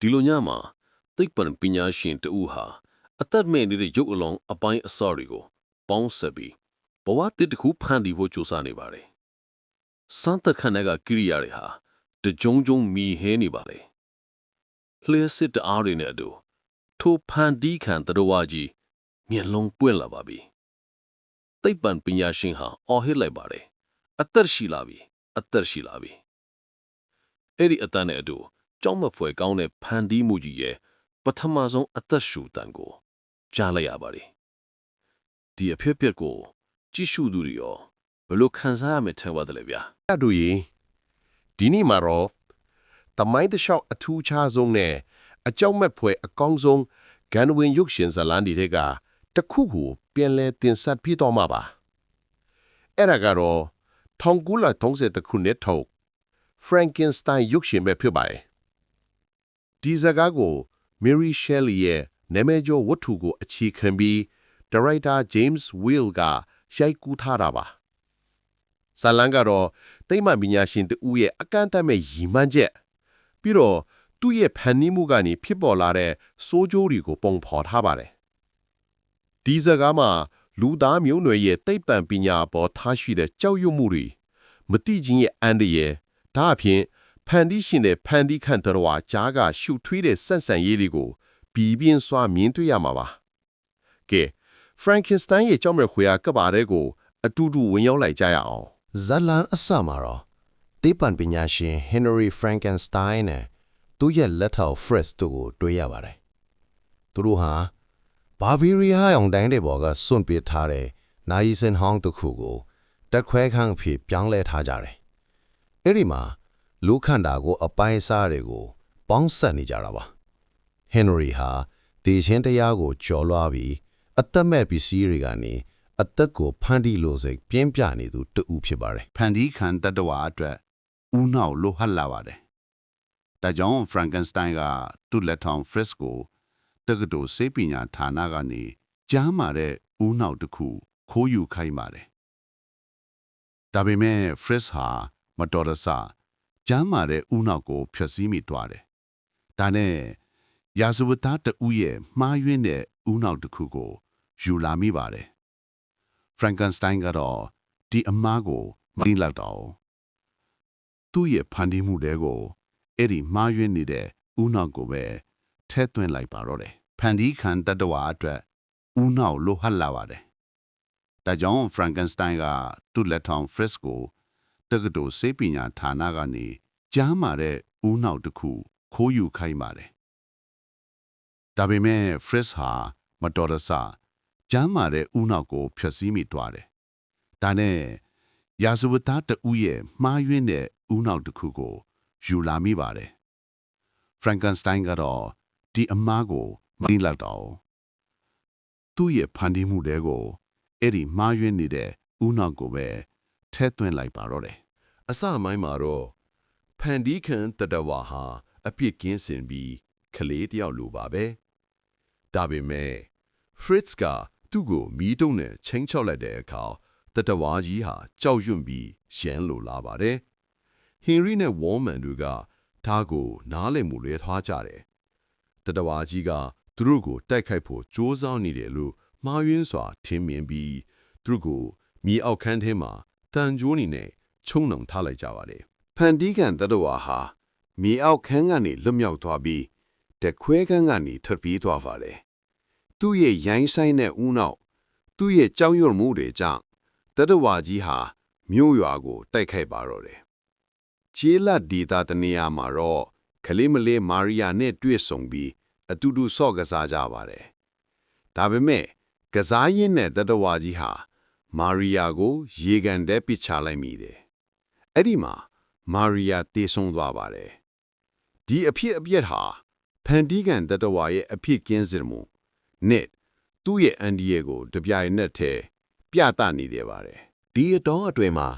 ဒီလိုညမှာသိပ္ပံပညာရှင်တဦးဟာအသက်မဲ့နေတဲ့ရုပ်အလောင်းအပိုင်းအစတွေကိုပေါင်းဆက်ပြီးဘဝတစ်တစ်ခုဖန်တီးဖို့ကြိုးစားနေပါတယ်။စမ်းသပ်ခန့်တဲ့ကကိရိယာတွေဟာတကြုံကြုံမီဟဲနေပါလေ။လျှက်စစ်တအားတွေနဲ့အတူထိုဖန်တီးခံတတော်ဝါကြီးမျက်လုံးပွင့်လာပါပြီ။သိပ္ပံပညာရှင်ဟာအော်ဟစ်လိုက်ပါတယ်။အသက်ရှိလာပြီအသက်ရှိလာပြီ။အဲ့ဒီအတန်းနဲ့အတူ ကြောက်မဖွယ်ကောင်းတဲ့ဖန်တီးမှုကြီးရဲ့ပထမဆုံးအသက်ရှူတန်ကိုကြားလိုက်ရပါတယ်။ဒီအဖြစ်အပျက်ကို ကြည့်ရှုသူတွေရောဘယ်လိုခံစားရမယ်ထင်ပါတယ်လဲဗျာအဲ့တို့ရေဒီနေ့မှာတော့တမိုင်းတစ်လျှောက်အထူးခြားဆုံးနဲ့အကြောက်မဲ့ဖွယ်အကောင်းဆုံးဂန်ဝင်ရုပ်ရှင်ဇာတ်လမ်းတွေကတစ်ခုခုပြန်လဲတင်ဆက်ပြတော့မှာပါအဲ့ဒါကတော့1930ခုနှစ်ထုတ် Frankenstein ရုပ်ရှင်ပဲဖြစ်ပါတယ် ဒီဇာတ်ကားကို Mary Shelley ရဲ့နာမည်ကျော်ဝတ္ထုကိုအခြေခံပြီးဒါရိုက်တာ James Whale ကရိုက်ကူးထားတာပါဇာလန်ကတော့တိမ့်မပညာရှင်တူရဲ့အကန့်အသတ်မဲ့ရည်မှန်းချက်ပြီးတော့သူ့ရဲ့ဖန်နီးမှုကနေဖြစ်ပေါ်လာတဲ့စိုးကြိုးတွေကိုပုံဖော်ထားပါတယ်ဒီဇာတ်ကားမှာလူသားမျိုးနွယ်ရဲ့တိတ်ပံပညာအပေါ်ထားရှိတဲ့ကြောက်ရွံ့မှုတွေမတိချင်းရဲ့အန္တရာယ်ဒါအပြင် ဖန်တီးရှင်တဲ့ဖန်တီးခန့်တော်ဝါကြားကရှုထွေးတဲ့ဆက်ဆံရေးတွေကိုပြီးပြင်းစွာမြင်တွေ့ရမှာပါကဲ Frankenstein ရဲ့ကြောက်မဲ့ခွေရကပ်ပါတဲ့ကို အတူတူဝင်ရောက်လိုက်ကြရအောင်ဇလန်အစမှာတော့တေးပန်ပညာရှင် Henry Frankenstein နဲ့သူ့ရဲ့လက်ထောက် Fritz တို့ကိုတွေ့ရပါတယ်။သူတို့ဟာဘာဗီးရီးယားအောင်တိုင်းတဲ့ဘော်ကစွန့်ပစ်ထားတဲ့နိုင်စင်ဟောင်းတစ်ခုကိုတက်ခွဲခန့်ဖြစ်ပြောင်းလဲထားကြတယ်။အဲ့ဒီမှာ လူခန္ဓာကိုအပိုင်းအစားတွေကိုပေါင်းဆက်နေကြတာပါ။ Henry ဟာဒေချင်းတရားကိုကြော်လွှားပြီးအသက်မဲ့ပစ္စည်းတွေကနေအသက်ကိုဖန်တီးလို့စိတ်ပြင်းပြနေသူတူဖြစ်ပါတယ်ဖန်တီးခံတတ္တဝါအတွက်ဦးနှောက်လိုဟတ်လာပါတယ်။ဒါကြောင့် Frankenstein ကသူ့လက်ထောင် Fritz ကိုတက္ကသိုလ်စေပညာဌာနကနေကြားမာတဲ့ဦးနှောက်တစ်ခုခိုးယူခိုင်းပါတယ်။ဒါပေမဲ့ Fritz ဟာမတော်တဆ ကြားမာတဲ့ဦးနှောက်ကိုဖျက်ဆီးမိသွားတယ်။ဒါနဲ့ရာဇဝတ်သားတဦးရဲ့မှားယွင်းတဲ့ဦးနှောက်တစ်ခုကိုယူလာမိပါတယ်။ Frankenstein ကတော့ဒီအမားကိုမသိလောက်တော့ဘူးသူ့ရဲ့ဖန်တီးမှုတွေကိုအဲ့ဒီမှားယွင်းနေတဲ့ဦးနှောက်ကိုပဲထဲသွင်းလိုက်ပါတော့တယ်ဖန်တီးခံတတ္တဝါအတွက်ဦးနှောက်လိုဟတ်လာပါတယ်ဒါကြောင့် Frankenstein ကသူ့လက်ထောင် Fritz ကို တက္ကသိုလ်စေပညာဌာနကနေကြားမာတဲ့ဦးနှောက်တစ်ခုခိုးယူခိုင်းပါတယ်ဒါပေမဲ့ Fritz ဟာမတော်တဆကြားမာတဲ့ဦးနှောက်ကိုဖျက်ဆီးမိသွားတယ်ဒါနဲ့ရာဇဝတ်သားတဦးရဲ့မှားယွင်းတဲ့ဦးနှောက်တစ်ခုကိုယူလာမိပါတယ်။ Frankenstein ကတော့ဒီအမားကိုမသိလောက်တော့ဘူးသူ့ရဲ့ဖန်တီးမှုတွေကိုအဲ့ဒီမှားယွင်းနေတဲ့ဦးနှောက်ကိုပဲ ထဲသွင်းလိုက်ပါတော့တယ်အစမိုင်းမှာတော့ဖန်ဒီခန်တတဝါဟာအပြစ်ကင်းစင်ပြီးကလေးတယောက်လိုပါပဲဒါပေမဲ့ Fritz ကသူ့ကိုမီးတုံးနဲ့ချင်းချောက်လိုက်တဲ့အခါတတဝါကြီးဟာကြောက်ရွံ့ပြီးရန်လိုလာပါတယ်ဟင်ရီနဲ့ဝေါ်မန်တို့ကဒါကိုနားလည်မှုလွဲထွားကြတယ်တတဝါကြီးကသူတို့ကိုတိုက်ခိုက်ဖို့ကြိုးစားနေတယ်လို့မှားယွင်းစွာထင်မြင်ပြီးသူတို့ကိုမြေအောက်ခန်းထဲမှာ တန်ကြိုးနေနဲ့ချုံနှောင်ထားလိုက်ကြပါတယ်ဖန်တီးကန်တတဝါဟာမြေအောက်ခန်းကနေလွတ်မြောက်သွားပြီးတခွဲခန်းကနေထွက်ပြေးသွားပါတယ်။သူ့ရဲ့ရိုင်းဆိုင်တဲ့ဦးနောက်သူ့ရဲ့ကြောက်ရွံ့မှုတွေကြောင့်တတဝါကြီးဟာမြို့ရွာကိုတိုက်ခိုက်ပါတော့တယ်။ချေလတ်ဒေတာတနေရာမှာတော့ခလေးမလေးမာရီယာနဲ့တွေ့ဆုံပြီးအတူတူဆော့ကစားကြပါတယ်။ဒါပေမဲ့ကစားရင်းနဲ့တတဝါကြီးဟာ မာရီယာကို ရေကန်တဲပစ်ချလိုက်မိတယ်။အဲ့ဒီမှာမာရီယာတေဆုံးသွားပါတယ်။ဒီအဖြစ်အပျက်ဟာဖန်တီးကန်တတဝါရဲ့အဖြစ်ကင်းစင်မှုနဲ့သူ့ရဲ့အန်ဒီယေကိုတပြိုင်နက်တည်းပြသနေတယ်ပါတယ်ဒီအတော်အတွင်းမှာ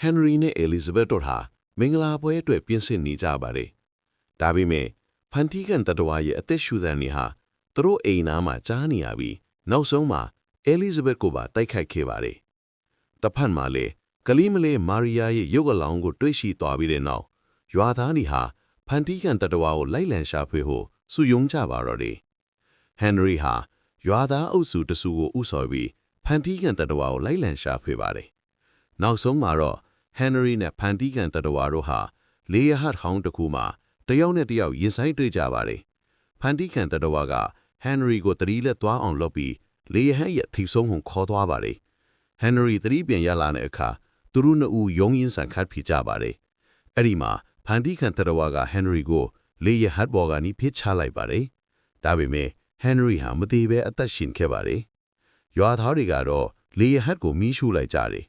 ဟန်နရီနဲ့အဲလီဇဘက်တို့ဟာမင်္ဂလာပွဲအတွက်ပြင်ဆင်နေကြပါတယ်။ဒါပေမဲ့ဖန်တီကန်တတဝါရဲ့အသက်ရှူသံတွေဟာသူတို့အိမ်နားမှာကြားနေရပြီးနောက်ဆုံးမှာအဲလီဇဘက်ကိုပါတိုက်ခိုက်ခဲ့ပါတယ်။ တစ်ဖက်မှာလည်းကလေးမလေးမာရီယာရဲ့ရုပ်အလောင်းကိုတွေ့ရှိသွားပြီးတဲ့နောက်ရွာသားတွေဟာဖန်တီးကန်တတဝါကိုလိုက်လံရှာဖွေဖို့စုယုံကြပါတော့တယ်ဟန်နရီဟာရွာသားအုပ်စုတစုကိုဥဆော်ပြီးဖန်တီးကန်တတဝါကိုလိုက်လံရှာဖွေပါတယ်နောက်ဆုံးမှာတော့ဟန်နရီနဲ့ဖန်တီးကန်တတဝါတို့ဟာလေယာဟတ်ဟောင်းတစ်ခုမှာတယောက်နဲ့တယောက်ရင်ဆိုင်တွေ့ကြပါတယ်ဖန်တီးကန်တတဝါကဟန်နရီကိုတတိလက်သွားအောင်လုပ်ပြီးလေယာဟတ်ရဲ့ထိပ်ဆုံးကိုခေါ်သွားပါတယ် ဟန်နရီတတိပြန်ရလာတဲ့အခါသူတို့နှစ်ဦးယုံရင်ဆန်ခတ်ဖြစ်ကြပါတယ်အဲ့ဒီမှာဖန်တီးကန်တတဝါကဟန်နရီကိုလေယာဟတ်ဘော်ကနေဖိချလိုက်ပါတယ်ဒါပေမဲ့ဟန်နရီဟာမသေးပဲအသက်ရှင်ခဲ့ပါတယ်ရွာသားတွေကတော့လေယာဟတ်ကိုမီးရှို့လိုက်ကြတယ်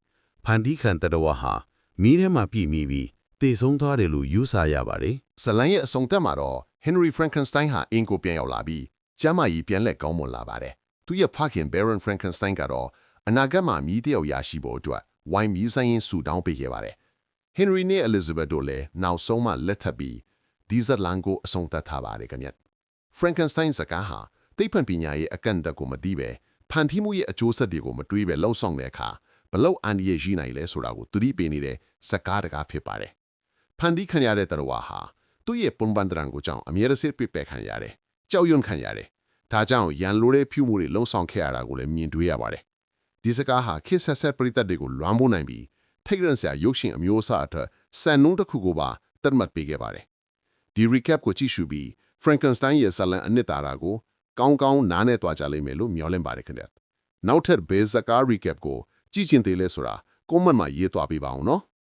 ဖန်တီးကန်တတဝါဟာမီးထဲမှာပြည့်မိပြီးတေဆုံးသွားတယ်လို့ယူဆရပါတယ်ဇလန်ရဲ့အဆုံးသက်မှာတော့ Henry Frankenstein ဟာအင်ကိုပြန်ရောက်လာပြီးကျမ်းမာရေးပြန်လက်ကောင်းမွန်လာပါတယ်။သူရဲ့ဖခင် Baron Frankenstein ကတော့ အနာဂတ်မှာမြည်တယောက်ရရှိဖို့အတွက်ဝိုင်းမီးဆိုင်ရင်ဆူတောင်းပေးခဲ့ပါတယ်။ Henry နဲ့ Elizabeth တို့လည်းနောက်ဆုံးမှလက်ထပ်ပြီးဒီဇလန်ကိုအဆုံးသတ်ထားပါတယ်ခင်ဗျ။ Frankenstein စကားဟာသိပ္ပံပညာရဲ့အကန့်အသတ်ကိုမသိပဲဖန်တီးမှုရဲ့အကျိုးဆက်တွေကိုမတွေးပဲလှုံ့ဆော်တဲ့အခါဘလောက်အန်ဒီရဲ့ရှိနိုင်လဲဆိုတာကိုသတိပေးနေတဲ့စကားတကားဖြစ်ပါတယ်။ဖန်တီးခံရတဲ့တရဝါဟာသူ့ရဲ့ပုံပန်တရံကိုကြောင့်အမြဲတစေပြစ်ပယ်ခံရတယ်။ကြောက်ရွံ့ခံရတယ်။ဒါကြောင့်ရန်လိုတဲ့ဖြူမှုတွေလုံဆောင်ခဲ့ရတာကိုလည်းမြင်တွေ့ရပါတယ်။ ဒီစကားဟာခေတ်ဆက်ဆက်ပရိသတ်တွေကိုလွှမ်းမိုးနိုင်ပြီးထိတ်ရန်စရာရုပ်ရှင်အမျိုးအစားအထက်စံနှုန်းတစ်ခုကိုပါတတ်မှတ်ပေးခဲ့ပါတယ်။ဒီ recap ကိုကြည့်ရှုပြီး Frankenstein ရဲ့ဇာတ်လမ်းအနှစ်သာရကိုကောင်းကောင်းနားနဲ့တွားကြလိမ့်မယ်လို့မျှော်လင့်ပါတယ်ခင်ဗျ။နောက်ထပ်ဘေးစကား recap ကိုကြည့်ချင်သေးလဲဆိုတာ comment မှာရေးသွားပေးပါအောင်နော်။